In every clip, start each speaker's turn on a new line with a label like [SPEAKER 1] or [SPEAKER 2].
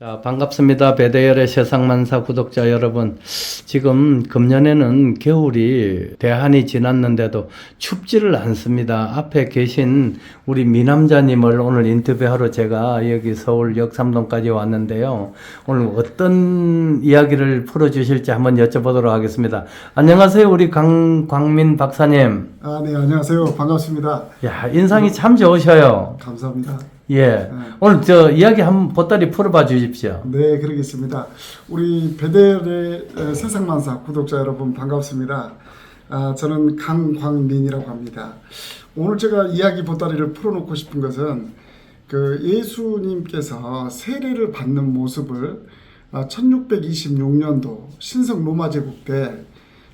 [SPEAKER 1] 자, 반갑습니다. 배대열의 세상만사 구독자 여러분. 지금 금년에는 겨울이 대한이 지났는데도 춥지를 않습니다. 앞에 계신 우리 미남자님을 오늘 인터뷰하러 제가 여기 서울 역삼동까지 왔는데요. 오늘 어떤 이야기를 풀어주실지 한번 여쭤보도록 하겠습니다. 안녕하세요. 우리 강, 광민 박사님.
[SPEAKER 2] 아, 네, 안녕하세요. 반갑습니다.
[SPEAKER 1] 야, 인상이 참 좋으셔요.
[SPEAKER 2] 감사합니다.
[SPEAKER 1] 예. 오늘 저 이야기 한번 보따리 풀어봐 주십시오.
[SPEAKER 2] 네, 그러겠습니다. 우리 베델의 에, 세상만사 구독자 여러분 반갑습니다. 아, 저는 강광민이라고 합니다. 오늘 제가 이야기 보따리를 풀어놓고 싶은 것은 그 예수님께서 세례를 받는 모습을 아, 1626년도 신성 로마 제국 때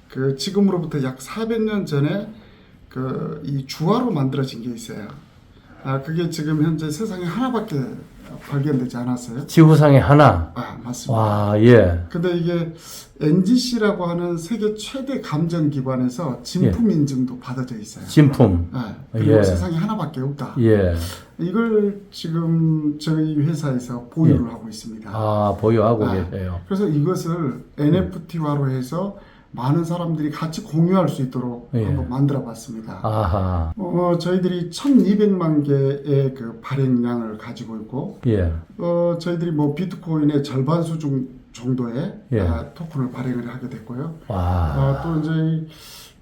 [SPEAKER 2] 그 지금으로부터 약 400년 전에 그 이 주화로 만들어진 게 있어요. 아, 그게 지금 현재 세상에 하나밖에 발견되지 않았어요.
[SPEAKER 1] 지구상에 하나.
[SPEAKER 2] 아, 맞습니다.
[SPEAKER 1] 와, 예.
[SPEAKER 2] 근데 이게 NGC라고 하는 세계 최대 감정 기관에서 진품 인증도 받아져 있어요.
[SPEAKER 1] 진품.
[SPEAKER 2] 아, 그리고
[SPEAKER 1] 예.
[SPEAKER 2] 세상에 하나밖에 없다.
[SPEAKER 1] 예.
[SPEAKER 2] 이걸 지금 저희 회사에서 보유를 하고 있습니다.
[SPEAKER 1] 예. 아, 보유하고
[SPEAKER 2] 아.
[SPEAKER 1] 계세요.
[SPEAKER 2] 그래서 이것을 NFT화로 해서 많은 사람들이 같이 공유할 수 있도록
[SPEAKER 1] 예.
[SPEAKER 2] 한번 만들어 봤습니다.
[SPEAKER 1] 아하.
[SPEAKER 2] 어, 저희들이 1200만 개의 그 발행량을 가지고 있고,
[SPEAKER 1] 예.
[SPEAKER 2] 어, 저희들이 뭐 비트코인의 절반 수준 정도의
[SPEAKER 1] 예.
[SPEAKER 2] 아, 토큰을 발행을 하게 됐고요.
[SPEAKER 1] 와.
[SPEAKER 2] 어, 또 이제 이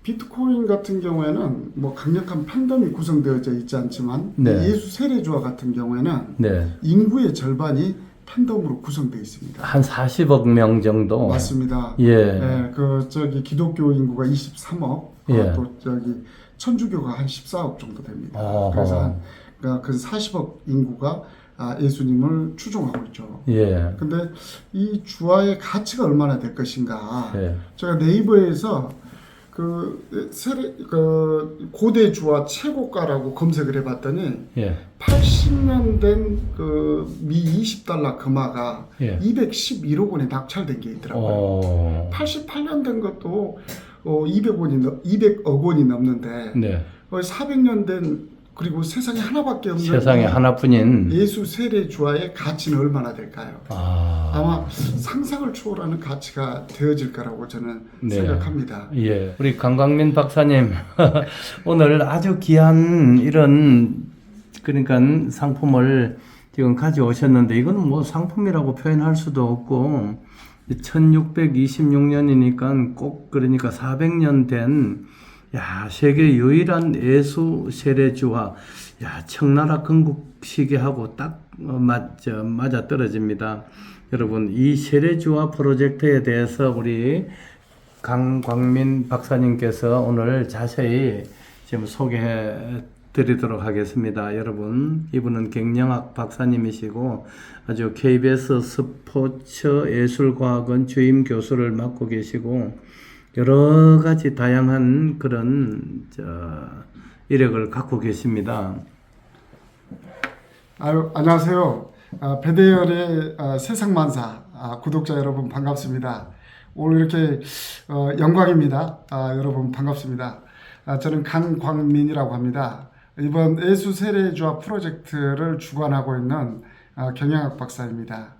[SPEAKER 2] 비트코인 같은 경우에는 뭐 강력한 팬덤이 구성되어져 있지 않지만
[SPEAKER 1] 네.
[SPEAKER 2] 예수 세례주와 같은 경우에는
[SPEAKER 1] 네.
[SPEAKER 2] 인구의 절반이 팬덤으로 구성되어 있습니다.
[SPEAKER 1] 한 40억 명 정도.
[SPEAKER 2] 맞습니다.
[SPEAKER 1] 예.
[SPEAKER 2] 예, 그 저기 기독교 인구가 23억,
[SPEAKER 1] 예.
[SPEAKER 2] 어, 또 저기 천주교가 한 14억 정도 됩니다.
[SPEAKER 1] 어허.
[SPEAKER 2] 그래서 한 그러니까 그 40억 인구가 아, 예수님을 추종하고 있죠.
[SPEAKER 1] 예.
[SPEAKER 2] 근데 이 주화의 가치가 얼마나 될 것인가?
[SPEAKER 1] 예.
[SPEAKER 2] 제가 네이버에서 그 세례 그 고대 주화 최고가라고 검색을 해봤더니
[SPEAKER 1] 예.
[SPEAKER 2] 80년 된 그 미 20달러 금화가
[SPEAKER 1] 예.
[SPEAKER 2] 211억 원에 낙찰된 게 있더라고요.
[SPEAKER 1] 어.
[SPEAKER 2] 88년 된 것도 어 200원이 200억 원이 넘는데
[SPEAKER 1] 네.
[SPEAKER 2] 어 400년 된 그리고 세상에 하나밖에 없는
[SPEAKER 1] 세상에
[SPEAKER 2] 이
[SPEAKER 1] 하나뿐인.
[SPEAKER 2] 예수 세례 주화의 가치는 얼마나 될까요?
[SPEAKER 1] 아.
[SPEAKER 2] 아마 상상을 초월하는 가치가 되어질 거라고 저는
[SPEAKER 1] 네.
[SPEAKER 2] 생각합니다.
[SPEAKER 1] 예. 우리 강광민 박사님. 오늘 아주 귀한 이런 그러니까 상품을 지금 가져오셨는데 이건 뭐 상품이라고 표현할 수도 없고 1626년이니까 꼭 그러니까 400년 된 야, 세계 유일한 예수 세례주와 야, 청나라 건국시계하고 딱 어, 맞, 맞아 떨어집니다. 여러분, 이 세례주와 프로젝트에 대해서 우리 강광민 박사님께서 오늘 자세히 지금 소개해 드리도록 하겠습니다. 여러분, 이분은 갱년학 박사님이시고 아주 KBS 스포츠 예술과학원 주임 교수를 맡고 계시고 여러 가지 다양한 그런 저 이력을 갖고 계십니다.
[SPEAKER 2] 아유, 안녕하세요. 아, 배대열의 아, 세상만사 아, 구독자 여러분 반갑습니다. 오늘 이렇게 어, 영광입니다. 아, 여러분 반갑습니다. 아, 저는 강광민이라고 합니다. 이번 예수 세례주화 프로젝트를 주관하고 있는 아, 경영학 박사입니다.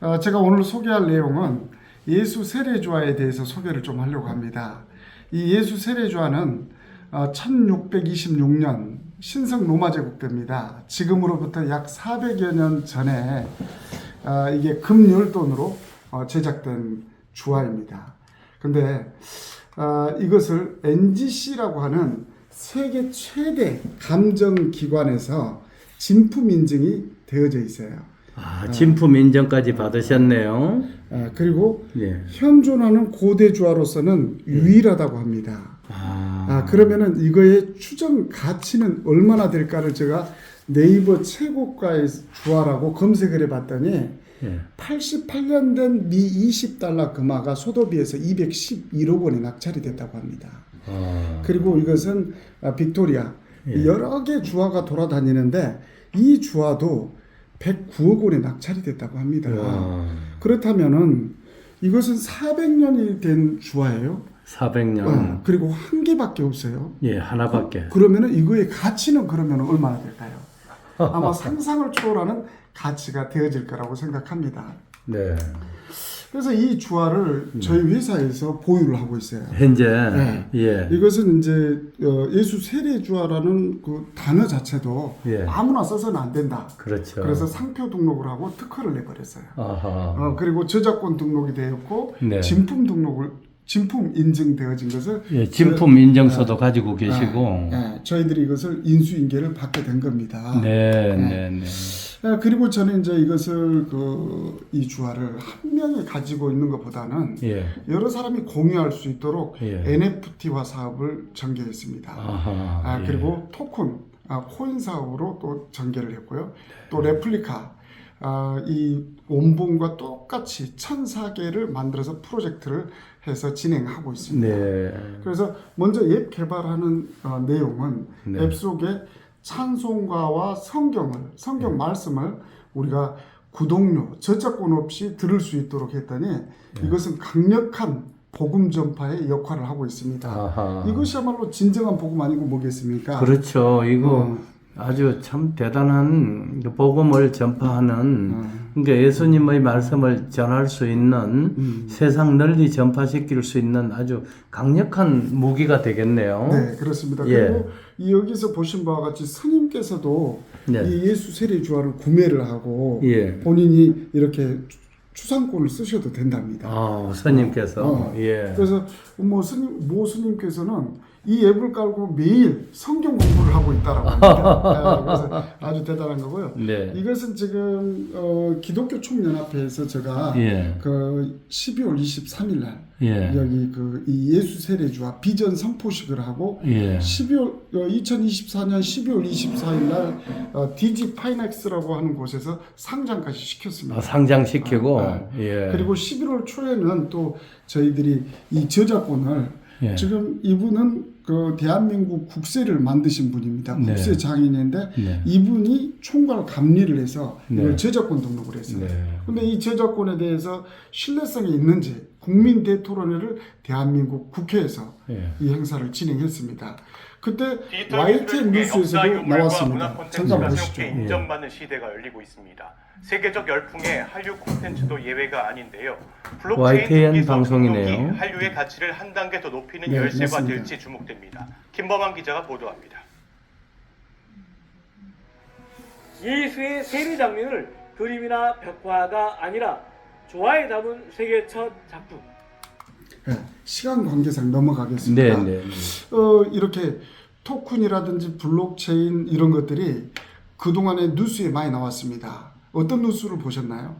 [SPEAKER 2] 어, 제가 오늘 소개할 내용은 예수 세례주화에 대해서 소개를 좀 하려고 합니다. 이 예수 세례주화는 어, 1626년 신성 로마 제국 때입니다. 지금으로부터 약 400여 년 전에 어, 이게 금율돈으로 어, 제작된 주화입니다. 근데 어, 이것을 NGC라고 하는 세계 최대 감정 기관에서 진품 인증이 되어져 있어요.
[SPEAKER 1] 아, 진품 인정까지 받으셨네요.
[SPEAKER 2] 아, 그리고
[SPEAKER 1] 예.
[SPEAKER 2] 현존하는 고대 주화로서는 유일하다고 합니다.
[SPEAKER 1] 아,
[SPEAKER 2] 아, 그러면은 이거의 추정 가치는 얼마나 될까를 제가 네이버 최고가의 주화라고 검색을 해봤더니
[SPEAKER 1] 예.
[SPEAKER 2] 88년 된 미 20달러 금화가 소도비에서 211억 원에 낙찰이 됐다고 합니다.
[SPEAKER 1] 아,
[SPEAKER 2] 그리고 이것은 아, 빅토리아
[SPEAKER 1] 예.
[SPEAKER 2] 여러 개 주화가 돌아다니는데 이 주화도 109억 원에 낙찰이 됐다고 합니다.
[SPEAKER 1] 와,
[SPEAKER 2] 그렇다면은 이것은 400년이 된 주화예요.
[SPEAKER 1] 400년.
[SPEAKER 2] 어, 그리고 한 개밖에 없어요.
[SPEAKER 1] 예, 하나밖에.
[SPEAKER 2] 그러면은 이거의 가치는 그러면 얼마나 될까요? 아마 상상을 초월하는 가치가 되어질 거라고 생각합니다.
[SPEAKER 1] 네.
[SPEAKER 2] 그래서 이 주화를 저희 회사에서 보유를 하고 있어요.
[SPEAKER 1] 현재
[SPEAKER 2] 네.
[SPEAKER 1] 예.
[SPEAKER 2] 이것은 이제 어, 예수 세례 주화라는 그 단어 자체도
[SPEAKER 1] 예.
[SPEAKER 2] 아무나 써서는 안 된다.
[SPEAKER 1] 그렇죠.
[SPEAKER 2] 그래서 상표 등록을 하고 특허를 내버렸어요.
[SPEAKER 1] 아하.
[SPEAKER 2] 어, 그리고 저작권 등록이 되었고
[SPEAKER 1] 네.
[SPEAKER 2] 진품 등록을 진품 인증되어진 것을
[SPEAKER 1] 예, 진품 인증서도 가지고 계시고.
[SPEAKER 2] 예, 저희들이 이것을 인수인계를 받게 된 겁니다.
[SPEAKER 1] 네, 네, 네.
[SPEAKER 2] 예, 그리고 저는 이제 이것을 그 이 주화를 한 명이 가지고 있는 것보다는
[SPEAKER 1] 예.
[SPEAKER 2] 여러 사람이 공유할 수 있도록
[SPEAKER 1] 예.
[SPEAKER 2] NFT화 사업을 전개했습니다.
[SPEAKER 1] 아하.
[SPEAKER 2] 아,
[SPEAKER 1] 예.
[SPEAKER 2] 그리고 토큰, 아, 코인 사업으로 또 전개를 했고요. 또 레플리카, 아, 이 원본과 똑같이 1004개를 만들어서 프로젝트를 해서 진행하고 있습니다.
[SPEAKER 1] 네.
[SPEAKER 2] 그래서 먼저 앱 개발하는 어, 내용은
[SPEAKER 1] 네.
[SPEAKER 2] 앱 속에 찬송가와 성경을 성경
[SPEAKER 1] 네.
[SPEAKER 2] 말씀을 우리가 구독료 저작권 없이 들을 수 있도록 했더니
[SPEAKER 1] 네.
[SPEAKER 2] 이것은 강력한 복음 전파의 역할을 하고 있습니다.
[SPEAKER 1] 아하.
[SPEAKER 2] 이것이야말로 진정한 복음 아니고 뭐겠습니까?
[SPEAKER 1] 그렇죠. 이거
[SPEAKER 2] 어.
[SPEAKER 1] 아주 참 대단한 그 복음을 전파하는
[SPEAKER 2] 음.
[SPEAKER 1] 그러니까 예수님의 말씀을 전할 수 있는
[SPEAKER 2] 음.
[SPEAKER 1] 세상 널리 전파시킬 수 있는 아주 강력한 무기가 되겠네요.
[SPEAKER 2] 네, 그렇습니다.
[SPEAKER 1] 예.
[SPEAKER 2] 그리고 이 여기서 보신 바와 같이 스님께서도
[SPEAKER 1] 네.
[SPEAKER 2] 이 예수 세례 주화를 구매를 하고
[SPEAKER 1] 예.
[SPEAKER 2] 본인이 이렇게 추상권을 쓰셔도 된답니다.
[SPEAKER 1] 아, 스님께서
[SPEAKER 2] 어.
[SPEAKER 1] 예.
[SPEAKER 2] 그래서 뭐 스님 모 스님께서는 이 앱을 깔고 매일 성경 공부를 하고 있다라고 합니다. 네, 그래서 아주 대단한 거고요.
[SPEAKER 1] 네.
[SPEAKER 2] 이것은 지금 어, 기독교 총연합회에서 제가
[SPEAKER 1] 예.
[SPEAKER 2] 그 12월 23일 날
[SPEAKER 1] 예.
[SPEAKER 2] 여기 그이 예수 세례주와 비전 선포식을 하고
[SPEAKER 1] 예.
[SPEAKER 2] 12월 어, 2024년 12월 24일 날 어, DG 파이넥스라고 하는 곳에서 상장까지 시켰습니다.
[SPEAKER 1] 아, 상장 시키고
[SPEAKER 2] 아,
[SPEAKER 1] 예.
[SPEAKER 2] 그리고 11월 초에는 또 저희들이 이 저작권을
[SPEAKER 1] 예.
[SPEAKER 2] 지금 이분은 그 대한민국 국세를 만드신 분입니다.
[SPEAKER 1] 네.
[SPEAKER 2] 국세 장인인데
[SPEAKER 1] 네.
[SPEAKER 2] 이분이 총괄 감리를 해서
[SPEAKER 1] 네.
[SPEAKER 2] 이걸 저작권 등록을 했어요.
[SPEAKER 1] 네.
[SPEAKER 2] 근데 이 저작권에 대해서 신뢰성이 있는지 국민 대토론회를 대한민국 국회에서
[SPEAKER 1] 예.
[SPEAKER 2] 이 행사를 진행했습니다. 그때 YTN
[SPEAKER 3] 기술의
[SPEAKER 2] 뉴스에서도 나왔습니다.
[SPEAKER 3] 콘텐츠가
[SPEAKER 2] 잠깐 보시죠.
[SPEAKER 3] 새롭게 인정받는 시대가 열리고 있습니다. 세계적 열풍에 한류 콘텐츠도 예외가 아닌데요.
[SPEAKER 1] YTN 방송이네요.
[SPEAKER 3] 한류의 가치를 한 단계 더 높이는
[SPEAKER 2] 네,
[SPEAKER 3] 열쇠가
[SPEAKER 2] 맞습니다.
[SPEAKER 3] 될지 주목됩니다. 김범환 기자가 보도합니다.
[SPEAKER 4] 예수의 세례 장면을 그림이나 벽화가 아니라 조화에 담은 세계 첫 작품.
[SPEAKER 2] 네, 시간 관계상
[SPEAKER 1] 네,
[SPEAKER 2] 넘어가겠습니다.
[SPEAKER 1] 네.
[SPEAKER 2] 어, 이렇게 토큰이라든지 블록체인 이런 것들이 그동안에 뉴스에 많이 나왔습니다. 어떤 뉴스를 보셨나요?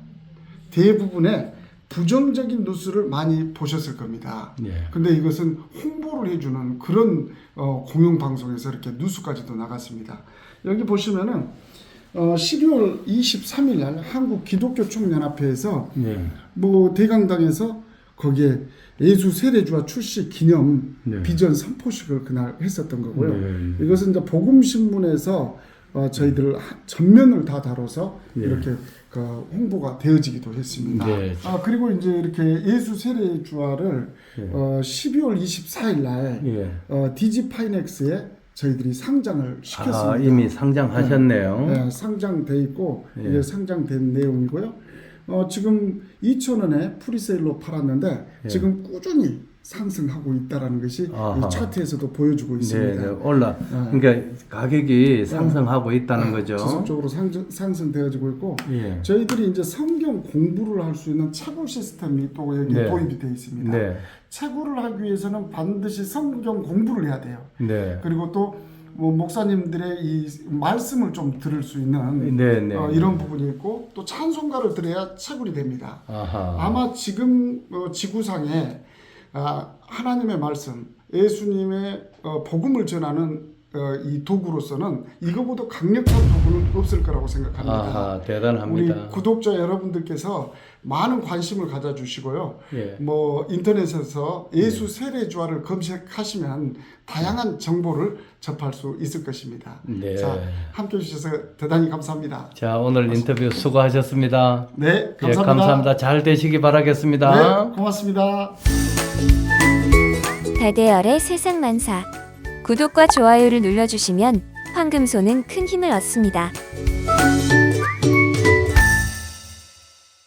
[SPEAKER 2] 대부분의 부정적인 뉴스를 많이 보셨을 겁니다.
[SPEAKER 1] 예.
[SPEAKER 2] 근데 이것은 홍보를 해주는 그런 어, 공영방송에서 이렇게 뉴스까지도 나갔습니다. 여기 보시면은 어, 12월 23일 날 한국 기독교 총연합회에서
[SPEAKER 1] 예.
[SPEAKER 2] 뭐 대강당에서 거기에 예수 세례주와 출시 기념
[SPEAKER 1] 네.
[SPEAKER 2] 비전 선포식을 그날 했었던 거고요.
[SPEAKER 1] 네.
[SPEAKER 2] 이것은 이제 복음 신문에서 어, 저희들 하- 전면을 다 다뤄서
[SPEAKER 1] 네.
[SPEAKER 2] 이렇게 그 홍보가 되어지기도 했습니다.
[SPEAKER 1] 네.
[SPEAKER 2] 아 그리고 이제 이렇게 예수 세례 주화를
[SPEAKER 1] 네.
[SPEAKER 2] 어, 12월 24일 날
[SPEAKER 1] 예.
[SPEAKER 2] 어, 디지 파이넥스에 저희들이 상장을 시켰습니다.
[SPEAKER 1] 아, 이미 상장하셨네요.
[SPEAKER 2] 네, 상장돼 있고
[SPEAKER 1] 예.
[SPEAKER 2] 이게 상장된 내용이고요. 어, 지금 2,000원에 프리세일로 팔았는데
[SPEAKER 1] 예.
[SPEAKER 2] 지금 꾸준히 상승하고 있다라는 것이
[SPEAKER 1] 아하.
[SPEAKER 2] 이 차트에서도 보여주고
[SPEAKER 1] 네,
[SPEAKER 2] 있습니다.
[SPEAKER 1] 네. 올라. 그러니까 가격이 상승하고 있다는 거죠.
[SPEAKER 2] 네, 지속적으로 상승, 상승 되어지고 있고
[SPEAKER 1] 예.
[SPEAKER 2] 저희들이 이제 성경 공부를 할 수 있는 채굴 시스템이 또 여기
[SPEAKER 1] 네.
[SPEAKER 2] 도입이 되어 있습니다.
[SPEAKER 1] 네.
[SPEAKER 2] 채굴을 하기 위해서는 반드시 성경 공부를 해야 돼요.
[SPEAKER 1] 네.
[SPEAKER 2] 그리고 또 뭐 목사님들의 이 말씀을 좀 들을 수 있는
[SPEAKER 1] 네, 네.
[SPEAKER 2] 어, 이런 부분이 있고 또 찬송가를 들어야 채굴이 됩니다.
[SPEAKER 1] 아하.
[SPEAKER 2] 아마 지금 어, 지구상에 아, 하나님의 말씀, 예수님의 어, 복음을 전하는 어, 이 도구로서는 이거보다 강력한 도구는 없을 거라고 생각합니다.
[SPEAKER 1] 아하,
[SPEAKER 2] 우리
[SPEAKER 1] 대단합니다.
[SPEAKER 2] 구독자 여러분들께서 많은 관심을 가져주시고요.
[SPEAKER 1] 예.
[SPEAKER 2] 뭐 인터넷에서 예수 세례주화를 검색하시면 다양한 정보를 접할 수 있을 것입니다.
[SPEAKER 1] 네.
[SPEAKER 2] 자, 함께 해주셔서 대단히 감사합니다.
[SPEAKER 1] 자, 오늘 인터뷰 수고하셨습니다.
[SPEAKER 2] 네, 감사합니다.
[SPEAKER 1] 예, 감사합니다. 잘 되시기 바라겠습니다.
[SPEAKER 2] 네, 고맙습니다.
[SPEAKER 5] 다대열의 세상 만사 구독과 좋아요를 눌러주시면 황금소는 큰 힘을 얻습니다.